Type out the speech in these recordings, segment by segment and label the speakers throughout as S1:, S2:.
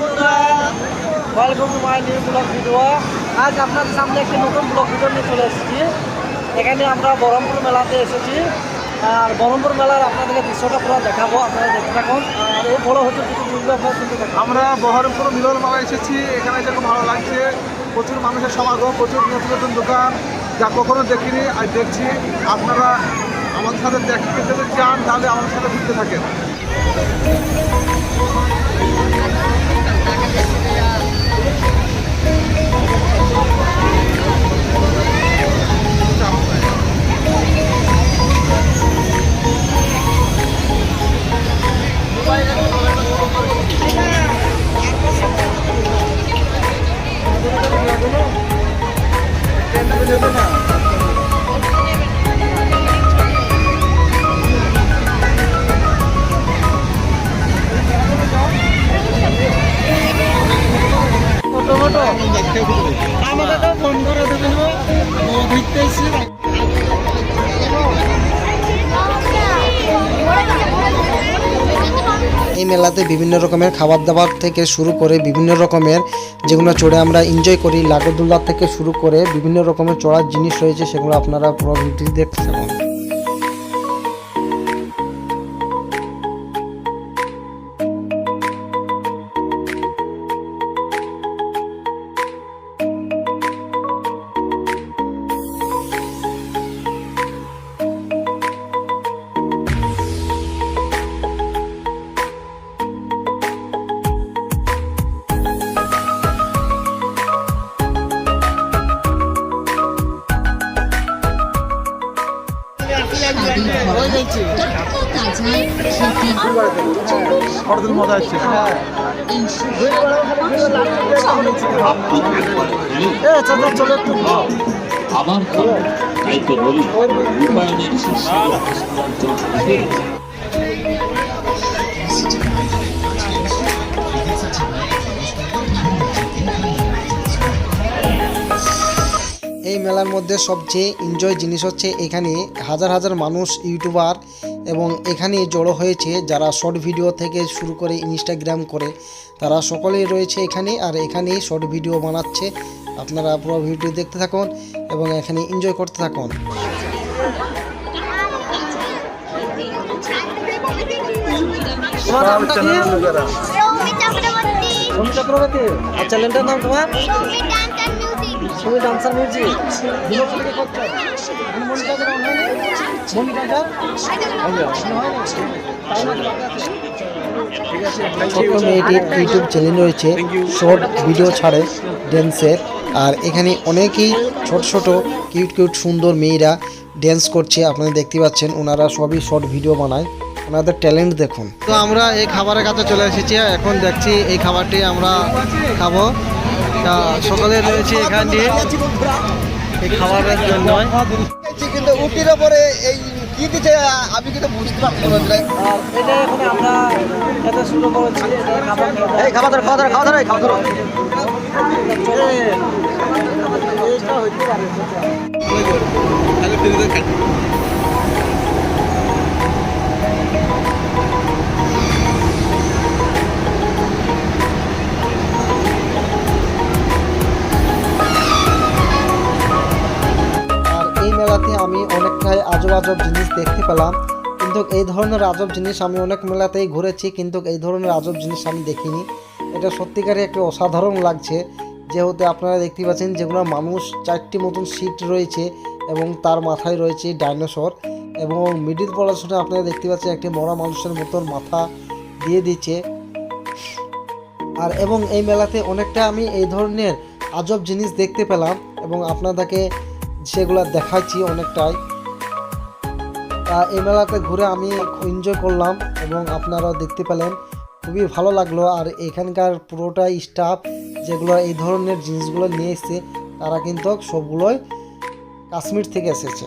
S1: বন্ধুরা welcome to my video আজ আপনাদের সামনে একটি নতুন ব্লগ ভিডিও নিয়ে চলে এসেছি। এখানে আমরা বহরমপুর মেলাতে এসেছি। আর বহরমপুর মেলার আপনাদেরকে দৃশ্যটা পুরো দেখাবো, আপনারা দেখতে থাকুন। আর এই বড় হচ্ছে আপনারা
S2: আমরা বহরমপুর মিলন মেলা এসেছি। এখানে যেরকম ভালো লাগছে, প্রচুর মানুষের সমাগম, প্রচুর নতুন নতুন দোকান। যা কখনো দেখিনি আর দেখছি। আপনারা আমাদের সাথে দেখতে যদি চান, তাহলে আমাদের সাথে ঘুরতে থাকেন।
S3: এই মেলাতে বিভিন্ন রকমের খাবার দাবার থেকে শুরু করে বিভিন্ন রকমের যেগুলো চড়ে আমরা এনজয় করি লাগরদোল্লা থেকে শুরু করে বিভিন্ন রকমের চড়ার জিনিস রয়েছে, সেগুলো আপনারা পুরো ভিডিও দেখতে থাকুন
S2: বড়দিন মজা আসছে।
S1: এ চাচা চলে একটু।
S4: আমার কাম তাই তো বলি রূপায়ণের
S3: এই মেলার মধ্যে সবচেয়ে এনজয় জিনিস হচ্ছে এখানে হাজার হাজার মানুষ ইউটিউবার এবং এখানে জড়ো হয়েছে যারা শর্ট ভিডিও থেকে শুরু করে ইনস্টাগ্রাম করে। তারা সকলেই রয়েছে এখানে আর এখানেই শর্ট ভিডিও বানাচ্ছে। আপনারা পুরো ভিডিও দেখতে থাকুন এবং এখানে এনজয় করতে থাকুন।
S1: আর চ্যানেলটার নাম তোমার?
S5: সুমি
S1: ডান্সার মিউজিক বিনোদ থেকে করছ মনিটাইজার অন হয়নি মনিটাইজার ঠিক আছে
S3: ইউটিউব চ্যানেল রয়েছে শর্ট ভিডিও ছাড়ে ড্যান্সের আর এখানে অনেকেই ছোট ছোট কিউট কিউট সুন্দর মেয়েরা ড্যান্স করছে আপনারা দেখতে পাচ্ছেন ওনারা সবই শর্ট ভিডিও বানায়। ওনাদের ট্যালেন্ট দেখুন। তো আমরা এই খাবারের কাছে চলে এসেছি এখন দেখছি এই খাবারটি আমরা খাব। তা সকালে রয়েছে এখানটি এই খাবারের জন্য।
S2: কিন্তু উটির ওপরে এই কি দিচ্ছে আমি কিন্তু বুঝতে পারছি না
S1: আর এটা এখানে আমরা খেতে শুরু করেছি খাবার
S2: এই খাবার ধরো খাওয়া ধরো খাওয়া ধরো খাওয়া ধরো।
S1: চলে এইটা হইতে পারে।
S3: পেলাম। কিন্তু এই ধরনের আজব জিনিস আমি অনেক মেলাতেই ঘুরেছি, কিন্তু এই ধরনের আজব জিনিস আমি দেখিনি। এটা সত্যিকারে একটু অসাধারণ লাগছে। যেহেতু আপনারা দেখতে পাচ্ছেন যেগুলো মানুষ চারটি মতন সিট রয়েছে এবং তার মাথায় রয়েছে ডাইনোসর এবং মিডিল পড়াশোনা আপনারা দেখতে পাচ্ছেন একটি মরা মানুষের মতন মাথা দিয়ে দিচ্ছে। আর এবং এই মেলাতে অনেকটা আমি এই ধরনের আজব জিনিস দেখতে পেলাম এবং আপনাদেরকে সেগুলো দেখাচ্ছি অনেকটাই। এই মেলাতে ঘুরে আমি এনজয় করলাম এবং আপনারাও দেখতে পেলেন। খুবই ভালো লাগল। আর এখানকার পুরোটা স্টাফ যেগুলো এই ধরনের জিনিসগুলো নিয়ে এসছে, তারা কিন্তু সবগুলোই কাশ্মীর থেকে এসেছে।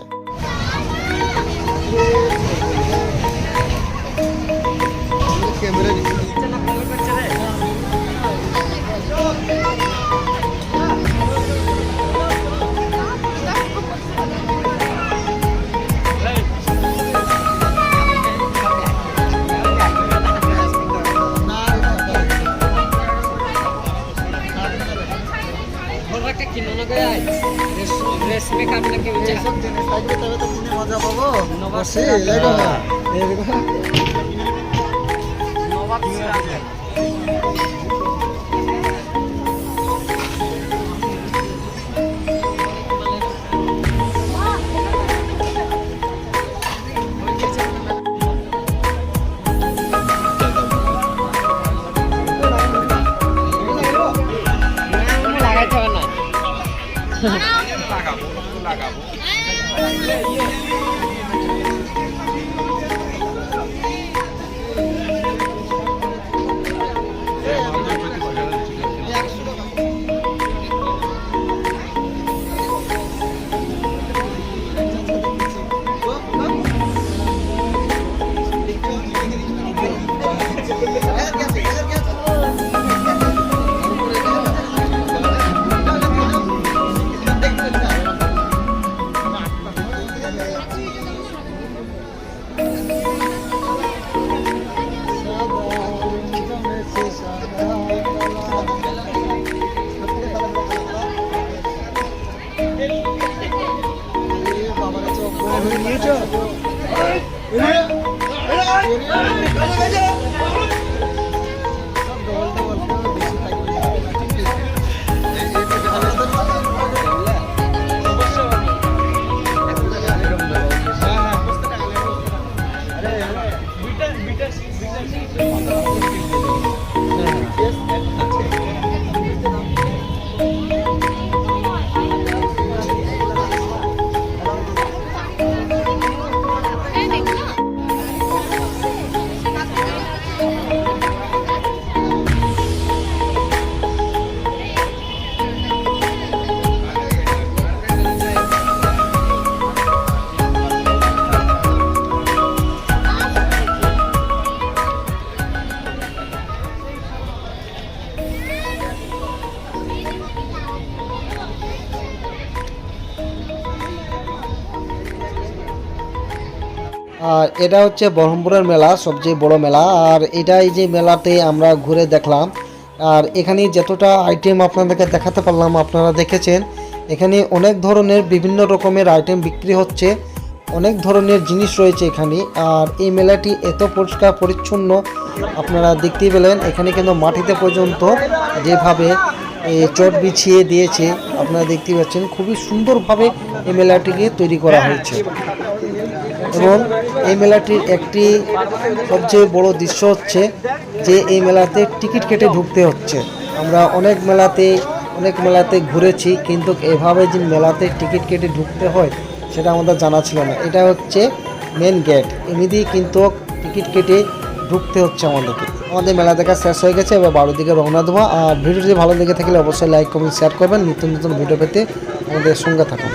S3: এইসব জিনিস থাকবে তবে তো কিনে মজা vagabundo. É, é, é. 가자 가자. আর এটা হচ্ছে বহরমপুরের মেলা, সবচেয়ে বড় মেলা। আর এটাই যে মেলাতে আমরা ঘুরে দেখলাম। আর এখানে যতটা আইটেম আপনাদেরকে দেখাতে পারলাম, আপনারা দেখেছেন, এখানে অনেক ধরনের বিভিন্ন রকমের আইটেম বিক্রি হচ্ছে। অনেক ধরনের জিনিস রয়েছে এখানে। আর এই মেলাটি এত পরিষ্কার, পরিচ্ছন্ন, আপনারা দেখতে পেলেন, এখানে কিন্তু মাটিতে পর্যন্ত যেভাবে চট বিছিয়ে দিয়েছে, আপনারা দেখতেই পাচ্ছেন, খুবই সুন্দরভাবে এই মেলাটিকে তৈরি করা হয়েছে। এবং এই মেলাটির একটি সবচেয়ে বড় দৃশ্য হচ্ছে যে এই মেলাতে টিকিট কেটে ঢুকতে হচ্ছে। আমরা অনেক মেলাতে অনেক মেলাতে ঘুরেছি, কিন্তু এভাবে যে মেলাতে টিকিট কেটে ঢুকতে হয়, সেটা আমাদের জানা ছিল না। এটা হচ্ছে মেন গেট এমনিতেই কিন্তু টিকিট কেটে ঢুকতে হচ্ছে আমাদেরকে। আমাদের মেলা দেখা শেষ হয়ে গেছে, এবার বারোর দিকে রওনা দেবো। আর ভিডিও যদি ভালো লেগে থাকলে অবশ্যই লাইক কমেন্ট শেয়ার করবেন। নতুন নতুন ভিডিও পেতে আমাদের সঙ্গে থাকুন।